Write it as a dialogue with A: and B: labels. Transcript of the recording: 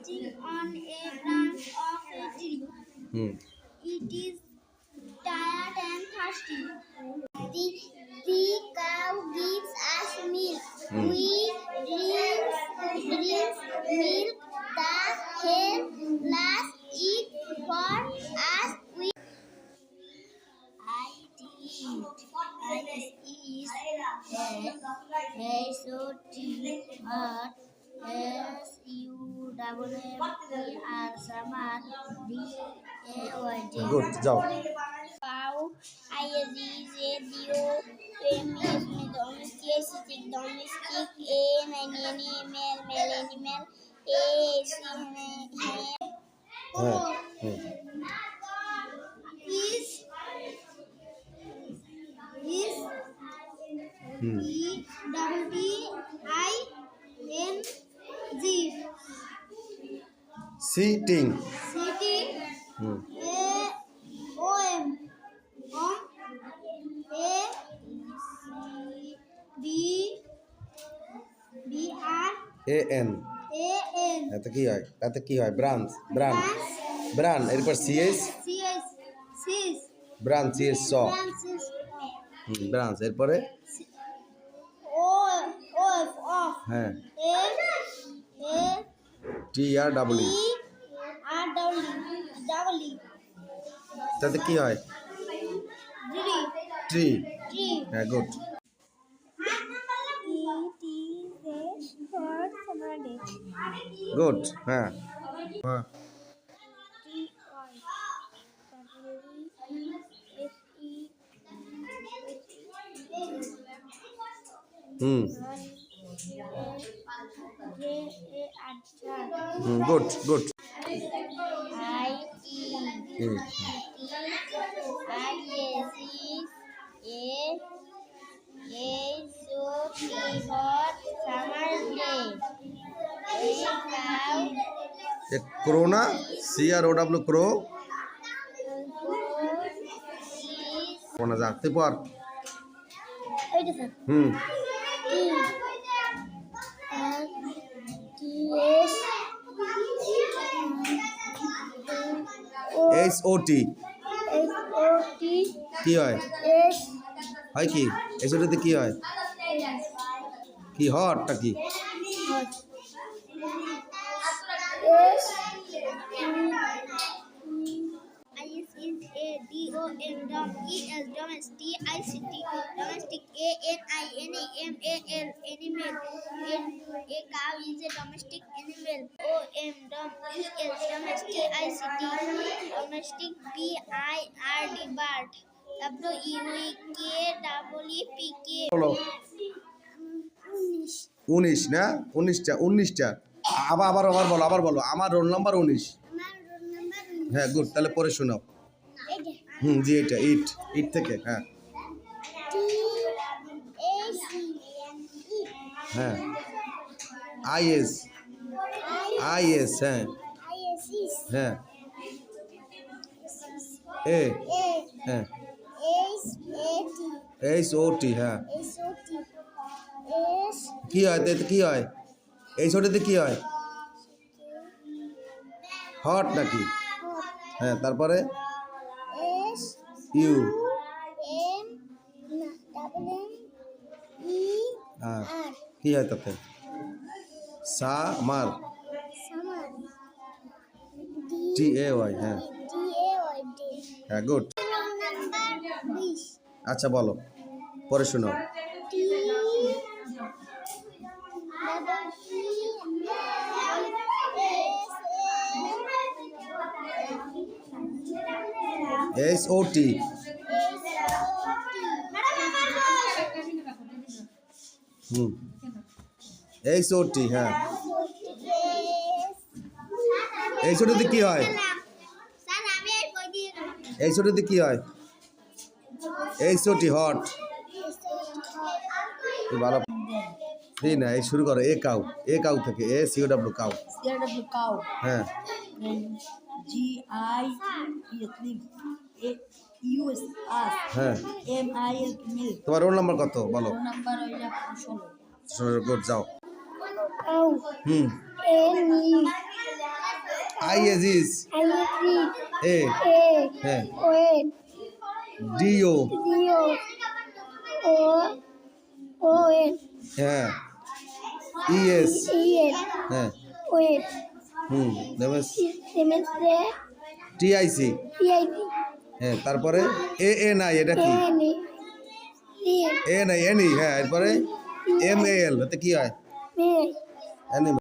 A: resting on a branch of a tree.
B: Hmm
A: It is tired and thirsty. The, the cow gives us milk.
B: Hmm.
A: We drink, drink milk. The hen lays it for us. We I did. I is a S O T E R summer D A Y D.
B: Good যাও
A: I is a domestic, domestic, a, nani, animal, male animal, a,
B: হ্যাঁ
A: is, is, E, double T, I, N, G,
B: sitting A N এতে কি হয়? এতে কি হয়? Branch branch bran এরপর CS
A: C,
B: branch CS S branch এরপরে?
A: O, O, F, off,
B: হ্যাঁ। টি আর double
A: E,
B: E
A: R, double E, double E,
B: তাতে কি হয় ট্রি হ্যাঁ গুড. গুড হ্যাঁ হ্যাঁ
A: E E.
B: Hmm good good O W crow কোনা যাতে পর. Hmm
A: T R T S O
B: H O T
A: S O T.
B: কি হয়?
A: S
B: হয় কি? এইচ ওটিতে কি হয়? কি? হটটা কি?
A: N I N A M A L animal. A, a cow is a domestic animal. O M dom E S domestic I C T domestic B I R D bird. W E V K W E P K.
B: বলো
A: উনিশ
B: না উনিশটা। উনিশটা আবার আবার আবার বলো আবার বলো। আমার রোল নাম্বার উনিশ। হ্যাঁ গুড তাহলে পরে শোনাও। হুম জি এটা ইট ইট থেকে হ্যাঁ
A: T A C E
B: হ্যাঁ। আই এস আই এস হ্যাঁ। হ্যাঁ। এ। হ্যাঁ। এইচ ও টি হ্যাঁ। কি হয়? এতে কি হয়? এই ছোটতে কি হয়? হট নাকি? হ্যাঁ তারপরে? ইউ
A: M না double M E
B: হ্যাঁ
A: R
B: কি হয় তাতে? সা মার টি এ ওয়াই হ্যাঁ হ্যাঁ গুড আচ্ছা বলো। পরে শোনাও এস ও টি। হুম। এইচ ও হ্যাঁ। এই ছোটতে কি হয়?
A: এই
B: এই ছোটতে কি হয়? H O hot. ভালো এই না এই শুরু করো এ কাউ এ কাউ থেকে a C O W cow. হ্যাঁ।
C: E.
B: হ্যাঁ। তোমার রোল নাম্বার কত বলো? গুড যাও। হুম I S is
A: I
B: A হ্যাঁ
A: O N
B: D O
A: O N
B: হ্যাঁ ই এস
A: ই এন
B: হ্যাঁ
A: ও এন
B: হুম দেবেশ
A: সেমেন্স রে
B: টি আই সি
A: টি
B: হ্যাঁ তারপরে এ এন আই এটা কি
A: N E T
B: A N E হ্যাঁ এরপরে এম এ এল এতে কি হয়
A: মে
B: অ্যানিমেল